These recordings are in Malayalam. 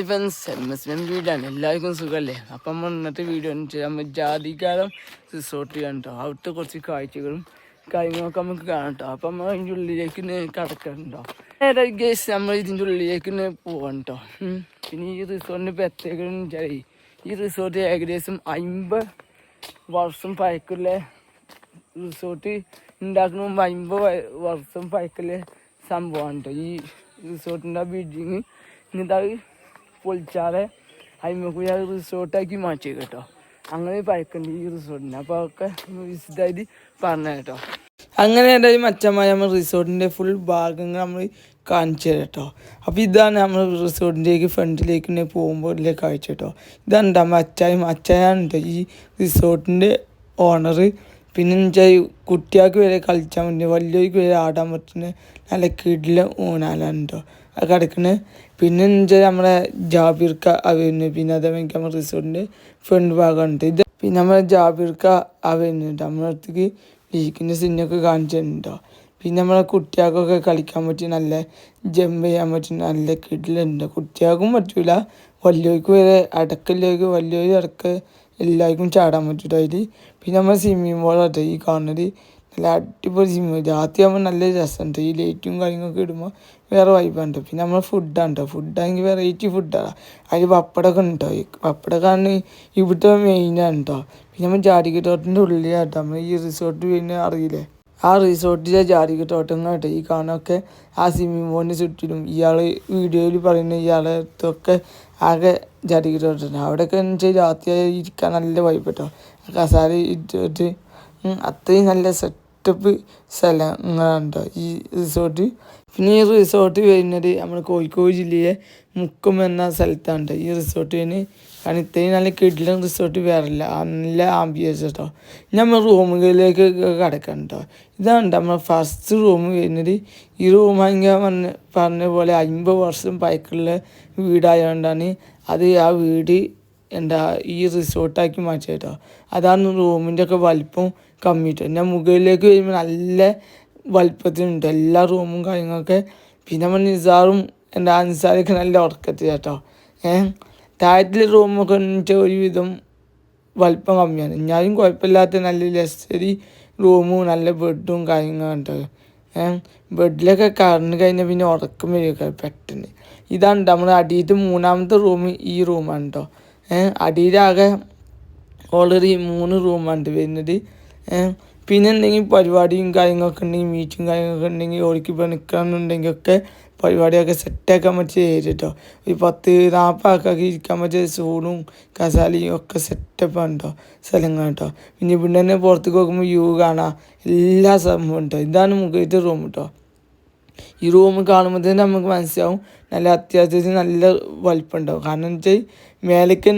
എസ് എം വീടാണ് എല്ലാവർക്കും സുഖമല്ലേ? അപ്പം നമ്മൾ ഇന്നത്തെ വീഡിയോ എന്ന് വെച്ചാൽ നമ്മൾ ജാതികാലം റിസോർട്ട് കണ്ടോ അവിടുത്തെ കുറച്ച് കാഴ്ചകളും കാര്യങ്ങളൊക്കെ നമുക്ക് കാണട്ടോ അപ്പം നമ്മൾ അതിന്റെ ഉള്ളിലേക്ക് കിടക്കണ്ടോ നേരെ ഗേസ് നമ്മൾ ഇതിന്റെ ഉള്ളിലേക്ക് പോകണ്ടോ. പിന്നെ ഈ റിസോർട്ടിന്റെ പ്രത്യേകത എന്ന് വെച്ചാൽ ഈ റിസോർട്ട് ഏകദേശം അമ്പത് വർഷം പഴക്കുള്ള റിസോർട്ട് ഉണ്ടാക്കുന്ന മുമ്പ് അമ്പത് വർഷം പഴക്കുള്ള സംഭവമാണ് കേട്ടോ. ഈ റിസോർട്ടിന്റെ ബിൽഡിങ് എന്നിട്ട് പൊളിച്ചാതെ അയിമക്കൂടി അത് റിസോർട്ടാക്കി മാറ്റി കേട്ടോ. അങ്ങനെ പഴക്കുണ്ട് ഈ റിസോർട്ടിന് അപ്പോൾ അതൊക്കെ വിശദമായി പറഞ്ഞു കേട്ടോ. അങ്ങനെ ഈ മച്ചന്മാർ നമ്മൾ റിസോർട്ടിന്റെ ഫുൾ ഭാഗങ്ങൾ നമ്മൾ കാണിച്ചു തരാം കേട്ടോ. അപ്പോൾ ഇതാണ് നമ്മൾ റിസോർട്ടിലേക്ക് ഫ്രണ്ടിലേക്ക് പോകുമ്പോൾ ഉള്ള കാഴ്ച കേട്ടോ. ഇതാണ് നമ്മൾ അച്ചായും അച്ചായാണ് ഈ റിസോർട്ടിന്റെ ഓണർ പിന്നെ വെച്ചാൽ കുട്ടികൾക്ക് വരെ കളിച്ചാൽ പറ്റുന്ന വലിയവർക്ക് വരെ ആടാൻ പറ്റുന്ന നല്ല കിടില ഊനാലാണ് കേട്ടോ കിടക്കുന്നത് പിന്നെ വെച്ചാൽ നമ്മളെ ജാബിർക്ക അവരുന്നു പിന്നെ അതേമാതിരി നമ്മുടെ റിസോർട്ടിന്റെ ഫ്രണ്ട് ഭാഗമുണ്ട്. ഇത് പിന്നെ നമ്മളെ ജാബിർക്ക അവരുന്നുണ്ട് നമ്മുടെ അടുത്തേക്ക് ലീക്കിന്റെ സിന്നൊക്കെ കാണിച്ചിട്ടുണ്ടോ? പിന്നെ നമ്മളെ കുട്ടികൾക്കൊക്കെ കളിക്കാൻ പറ്റിയ നല്ല ജമ്പ് ചെയ്യാൻ പറ്റിയ നല്ല കിടിലുണ്ട്. കുട്ടികൾക്കും പറ്റൂല. വലിയവർക്ക് വരെ അടക്കില്ലേക്ക് വലിയവർ അടക്ക എല്ലാവർക്കും ചാടാൻ പറ്റൂട്ടോ അതിൽ പിന്നെ നമ്മൾ സ്വിമ്മിങ് പൂളാട്ടോ ഈ കാണുന്നത്. നല്ല അടിപൊളി സ്വിമ്മിങ് രാത്രി ആകുമ്പോൾ നല്ല രസമുണ്ട്. ഈ ലൈറ്റും കാര്യങ്ങളൊക്കെ ഇടുമ്പോൾ വേറെ വൈബാണ്. പിന്നെ നമ്മൾ ഫുഡാണ് കേട്ടോ ഫുഡാണെങ്കിൽ വെറൈറ്റി ഫുഡാണ് അതിൽ പപ്പടമൊക്കെ ഉണ്ട് പപ്പടക്കാണ് ഇവിടുത്തെ മെയിനാണ് കേട്ടോ പിന്നെ നമ്മൾ ജാതിക തോട്ടത്തിന്റെ ഉള്ളിലാണ് നമ്മൾ ഈ റിസോർട്ട് പിന്നെ അറിയില്ലേ? ആ റിസോർട്ടിലെ തോട്ടങ്ങൾ കേട്ടോ ഈ കാണൊക്കെ ആ സ്വിമ്മിംഗ് പൂളിന് ചുറ്റിലും ഇയാൾ വീഡിയോയിൽ പറയുന്ന ഇയാളെ അടുത്തൊക്കെ ആകെ ജാതിക തോട്ടം അവിടെയൊക്കെ എന്ന് വെച്ചാൽ രാത്രി ഇരിക്കാൻ നല്ല വൈബ് കേട്ടോ കസാര ഇട്ടിട്ട് അത്രയും നല്ല സെറ്റപ്പ് സ്ഥലങ്ങളുണ്ടോ ഈ റിസോർട്ട് പിന്നെ ഈ റിസോർട്ട് വരുന്നത് നമ്മുടെ കോഴിക്കോട് ജില്ലയിലെ മുക്കം എന്ന സ്ഥലത്താണ് ഈ റിസോർട്ട് വരുന്നത്. കാരണം ഇത്രയും നല്ല കിടിലൻ റിസോർട്ട് വേറില്ല നല്ല ആംബിയൻസ് കേട്ടോ നമ്മൾ റൂമുകളിലേക്ക് കിടക്കണ്ടോ ഇതാണ് നമ്മുടെ ഫസ്റ്റ് റൂം വരുന്നത്. ഈ റൂം ഇങ്ങനെ പറഞ്ഞ പറഞ്ഞ പോലെ അമ്പത് വർഷം പഴക്കമുള്ള വീടായതുകൊണ്ടാണ് അത് ആ വീട് എന്താ ഈ റിസോർട്ടാക്കി മാറ്റി കേട്ടോ അതാണ് റൂമിന്റെ ഒക്കെ വലിപ്പം. കമ്മി എന്റെ മുകളിലേക്ക് വരുമ്പോൾ നല്ല വലിപ്പത്തിനുണ്ട് എല്ലാ റൂമും കാര്യങ്ങളൊക്കെ. പിന്നെ നമ്മൾ നിസാറും എന്റെ അൻസാറൊക്കെ നല്ല ഉറക്കത്തിൽ കേട്ടോ ഏഹ് താഴത്തിലെ റൂമൊക്കെ എന്നിട്ട് ഒരുവിധം വലിപ്പം കമ്മിയാണ്. എന്നാലും കുഴപ്പമില്ലാത്ത നല്ല ലക്സറി റൂമും നല്ല ബെഡും കാര്യങ്ങളും കേട്ടോ ഏഹ് ബെഡിലൊക്കെ കറണ്ട് കഴിഞ്ഞാൽ പിന്നെ ഉറക്കം വരിക പെട്ടെന്ന്. ഇതാണ് നമ്മൾ അടിയിലത്തെ മൂന്നാമത്തെ റൂം ഈ റൂമാണ് കേട്ടോ ഏഹ് അടിയിലാകെ ഓൾറെഡി മൂന്ന് റൂമാണ് വരുന്നത്. പിന്നെ എന്തെങ്കിലും പരിപാടിയും കാര്യങ്ങളൊക്കെ ഉണ്ടെങ്കിൽ മീറ്റും കാര്യങ്ങളൊക്കെ ഉണ്ടെങ്കിൽ ഓടിക്ക് ഇപ്പോൾ നിൽക്കണമെന്നുണ്ടെങ്കിൽ ഒക്കെ പരിപാടിയൊക്കെ സെറ്റാക്കാൻ പറ്റിയ ഏരിയ കേട്ടോ ഒരു പത്ത് നാൽപ്പത് ആൾക്കാർക്ക് ഇരിക്കാൻ പറ്റിയ സൂണും കസാലയും ഒക്കെ സെറ്റപ്പാണ് കേട്ടോ സ്ഥലങ്ങൾ കേട്ടോ പിന്നെ ഇവിടെ തന്നെ പുറത്തേക്ക് നോക്കുമ്പോൾ വ്യൂ കാണാം. എല്ലാ സംഭവം കേട്ടോ ഇതാണ് മുകളിലത്തെ റൂം കേട്ടോ ഈ റൂം കാണുമ്പോൾ തന്നെ നമുക്ക് മനസ്സിലാവും. നല്ല അത്യാവശ്യത്തിന് നല്ല വലിപ്പം ഉണ്ടാവും കാരണം എന്ന് വെച്ചാൽ മേലേക്ക്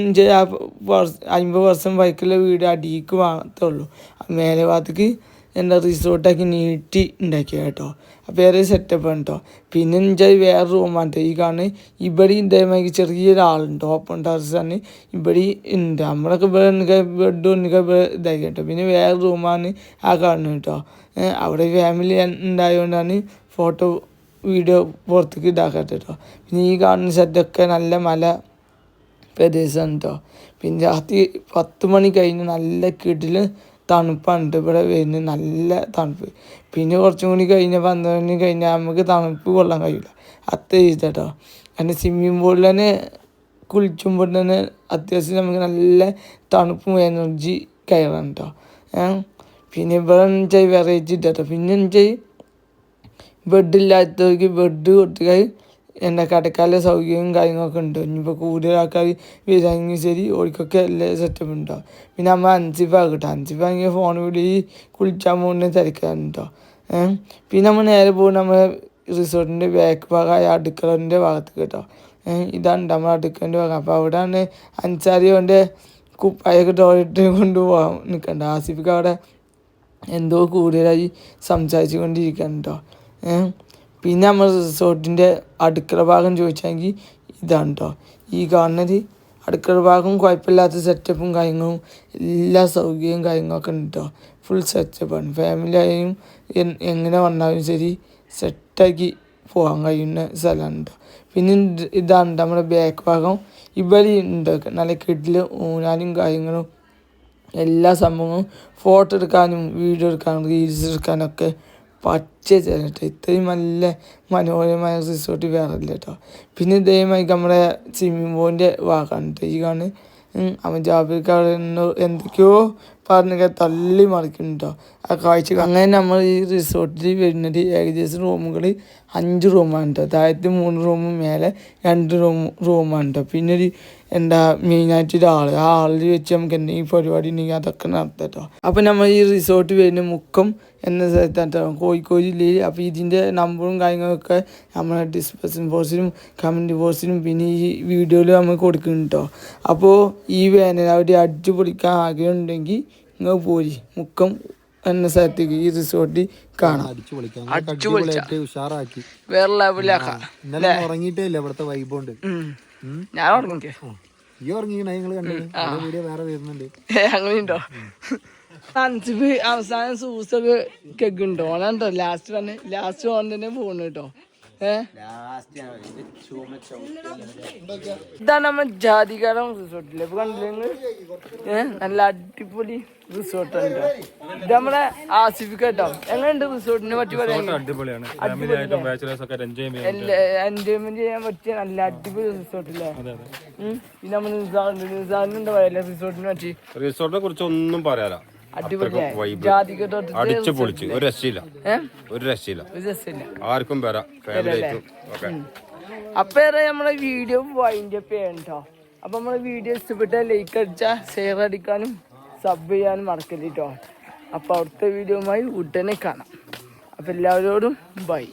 വർഷ അമ്പത് വർഷം പഴക്കമുള്ള വീട് അടിയിക്ക് മാത്രമേ ഉള്ളൂ. മേലെ ഭാഗത്തേക്ക് എന്താ റിസോർട്ടാക്കി നീട്ടി ഉണ്ടാക്കിയ കേട്ടോ. അപ്പോൾ വേറെ സെറ്റപ്പാണ് കേട്ടോ പിന്നെ എന്റെ വേറെ റൂമാണ് ഈ കാണുന്നത് ഇവിടെ ഇതേമാതിരി ചെറിയൊരാളുണ്ട്. ഓപ്പൺ ടെറസാണ് ഇവിടെ ഉണ്ട്. നമ്മളൊക്കെ ബെഡ് നിൽക്കുക ഇതായി കേട്ടോ. പിന്നെ വേറെ റൂമാണ് ആ കാണുന്നത് കേട്ടോ അവിടെ ഫാമിലി ഉണ്ടായതുകൊണ്ടാണ് ഫോട്ടോ വീഡിയോ പുറത്തേക്ക് ഇതാക്കാത്ത കേട്ടോ പിന്നെ ഈ കാണുന്ന സെറ്റൊക്കെ നല്ല മല പ്രദേശമാണ് കേട്ടോ പിന്നെ രാത്രി പത്ത് മണി കഴിഞ്ഞ് നല്ല കിടിൽ തണുപ്പാണ് ഇവിടെ വരുന്നത് നല്ല തണുപ്പ്. പിന്നെ കുറച്ചും കൂടി കഴിഞ്ഞ പന്ത്രണ്ട് കഴിഞ്ഞാൽ നമുക്ക് തണുപ്പ് കൊള്ളാൻ കഴിയില്ല അത്ര കേട്ടോ കാരണം സ്വിമ്മിങ് പൂളിൽ തന്നെ കുളിച്ചുമ്പോൾ തന്നെ അത്യാവശ്യം നമുക്ക് നല്ല തണുപ്പും എനർജി കയറാൻ കേട്ടോ പിന്നെ ഇവിടെ വെച്ചാൽ വെറൈറ്റി ഇട്ടോ പിന്നെ വെച്ചാൽ ബെഡ് ഇല്ലാത്തവർക്ക് ബെഡ് കൊടുത്താൽ എന്താ കിടക്കാനുള്ള സൗകര്യവും കാര്യങ്ങളൊക്കെ ഉണ്ട്. ഇനിയിപ്പോൾ കൂടുതൽ ആൾക്കാർ വരാമെങ്കിൽ ശരി ഓർക്കൊക്കെ എല്ലാ സെറ്റപ്പ് ഉണ്ടോ? പിന്നെ നമ്മൾ അഞ്ചിപ്പാ അഞ്ചിപ്പ അഞ്ചിപ്പാണെങ്കിൽ ഫോൺ വിളി കുളിച്ചാൽ പോകുന്ന തിരക്കാണ് കേട്ടോ പിന്നെ നമ്മൾ നേരെ പോകും നമ്മുടെ റിസോർട്ടിന്റെ ബാക്ക് ഭാഗമായ അടുക്കളന്റെ ഭാഗത്ത് കേട്ടോ ഇതാണ് നമ്മൾ അടുക്കളന്റെ ഭാഗം. അപ്പോൾ അവിടെയാണ് അൻസാരി കൊണ്ട് കുപ്പായൊക്കെ ടോയ്ലറ്റ് കൊണ്ടുപോകാൻ നിൽക്കണ്ട ആസിഫിക്ക് അവിടെ എന്തോ കൂടുതലായി സംസാരിച്ചു കൊണ്ടിരിക്കണം കേട്ടോ പിന്നെ നമ്മൾ റിസോർട്ടിന്റെ അടുക്കള ഭാഗം ചോദിച്ചെങ്കിൽ ഇതാണ് കേട്ടോ ഈ കാണുന്നത് അടുക്കള ഭാഗം കുഴപ്പമില്ലാത്ത സെറ്റപ്പും കാര്യങ്ങളും എല്ലാ സൗകര്യവും കാര്യങ്ങളൊക്കെ ഉണ്ട് കേട്ടോ ഫുൾ സെറ്റപ്പാണ് ഫാമിലി ആയാലും എങ്ങനെ വന്നാലും ശരി സെറ്റാക്കി പോകാൻ കഴിയുന്ന സ്ഥലമാണ് കേട്ടോ പിന്നെ ഇത് ഇതാണ് നമ്മുടെ ബാക്ക് ഭാഗം. ഇവിടെ ഉണ്ട്. നല്ല കിഡിൽ ഊനാലും കാര്യങ്ങളും എല്ലാ സംഭവങ്ങളും ഫോട്ടോ എടുക്കാനും വീഡിയോ എടുക്കാനും റീൽസ് എടുക്കാനൊക്കെ പറ്റിയ കേട്ടോ ഇത്രയും നല്ല മനോഹരമായ റിസോർട്ട് വേറെ ഇല്ല കേട്ടോ പിന്നെ ഇതേമായി നമ്മുടെ സ്വിമ്മിംഗ് പൂളിന്റെ ഭാഗമാണ് കേട്ടോ ഈ കാണുന്നത് അവൻ ജാബിക്കാട് എന്തൊക്കെയോ പറഞ്ഞൊക്കെ തള്ളി മറിക്കുന്നുണ്ടോ ആ കാഴ്ച അങ്ങനെ നമ്മൾ ഈ റിസോർട്ടിൽ വരുന്നത് ഏകദേശം റൂമുകൾ അഞ്ച് റൂമാണ് കേട്ടോ താഴത്ത് മൂന്ന് റൂമും മേലെ രണ്ട് റൂം റൂമാണ് കേട്ടോ പിന്നെ ഒരു എന്താ മെയിനായിട്ട് ഒരാൾ ആ ആളിൽ വെച്ച് നമുക്ക് എന്തെങ്കിലും പരിപാടി ഉണ്ടെങ്കിൽ അതൊക്കെ നടത്താം കേട്ടോ അപ്പോൾ നമ്മൾ ഈ റിസോർട്ട് വരുന്ന മുക്കം എന്ന സ്ഥലത്താണ് കേട്ടോ കോഴിക്കോട് ജില്ലയിൽ അപ്പോൾ ഇതിന്റെ നമ്പറും കാര്യങ്ങളൊക്കെ നമ്മളെ ഡിസ്കഷൻ ബോക്സിലും കമന്റ് ബോക്സിലും പിന്നെ ഈ വീഡിയോയിൽ നമ്മൾ കൊടുക്കുന്നുണ്ട് കേട്ടോ അപ്പോൾ ഈ വേനൽ അവർ അടിച്ചു പൊളിക്കാൻ ആഗ്രഹം ഉണ്ടെങ്കിൽ നിങ്ങൾ പോരി. മുക്കം എന്ന സ്ഥലത്തേക്ക് ഈ റിസോർട്ടിൽ കാണാം. അടിച്ചു പൊളിക്കാം. അങ്ങോട്ട് അടിപൊളിയായിട്ട് ഉഷാറാക്കി. വേറെ ലെവലാക്കാം ഇന്നലെ ഉറങ്ങിയിട്ടേ ഇല്ല ഇവിടുത്തെ വൈബുണ്ട് ഞാൻ ഉറങ്ങിക്കേ. ഈ ഉറങ്ങിക്കണ നിങ്ങൾ കണ്ടു വീഡിയോ വേറെ വരുന്നുണ്ട്. അങ്ങനെയുണ്ടോ? അഞ്ചിപ്പ് അവസാനം സൂസൊക്കെ കേക്കുണ്ടോ ഓണുണ്ടോ ലാസ്റ്റ് തന്നെ ലാസ്റ്റ് ഓൺ തന്നെ പോണു കേട്ടോ ഇതാണ് നമ്മ ജാതികാരം റിസോർട്ടിൽ ഇപ്പൊ കണ്ടില്ലേ ഏഹ് നല്ല അടിപൊളി റിസോർട്ട് ഉണ്ട് ഇത് നമ്മളെ ആസിഫ് കേട്ടോ എങ്ങനെയുണ്ട് റിസോർട്ടിനെ പറ്റി പറയാൻ? അടിപൊളിയാണ്. ഫാമിലി ആയിട്ടും ബാച്ചിലേഴ്സ് ഒക്കെ എൻജോയ് ചെയ്യാൻ എൻജോയ്മെന്റ് ചെയ്യാൻ പറ്റിയ നല്ല അടിപൊളി റിസോർട്ടില്ലേ ഉം. പിന്നെ നമ്മൾ നിസാറിനുണ്ട് പറയല്ലേ റിസോർട്ടിനെ പറ്റി? റിസോർട്ടിനെ കുറിച്ച് ഒന്നും പറയാല അടിച്ചു പൊളിച്ച്. ഒരു രക്ഷയില്ല. ഒരു രക്ഷയില്ല. ആർക്കും വരാം. അപ്പൊ നമ്മളെ വീഡിയോ വൈൻഡ് അപ്പ് ചെയ്യണ്ടോ അപ്പൊ നമ്മളെ വീഡിയോ ഇഷ്ടപ്പെട്ട ലൈക്ക് അടിച്ചാൽ ഷെയർ അടിക്കാനും സബ് ചെയ്യാനും മറക്കരുത് കേട്ടോ അപ്പൊ അടുത്ത വീഡിയോയുമായി ഉടനെ കാണാം. അപ്പൊ എല്ലാവരോടും ബൈ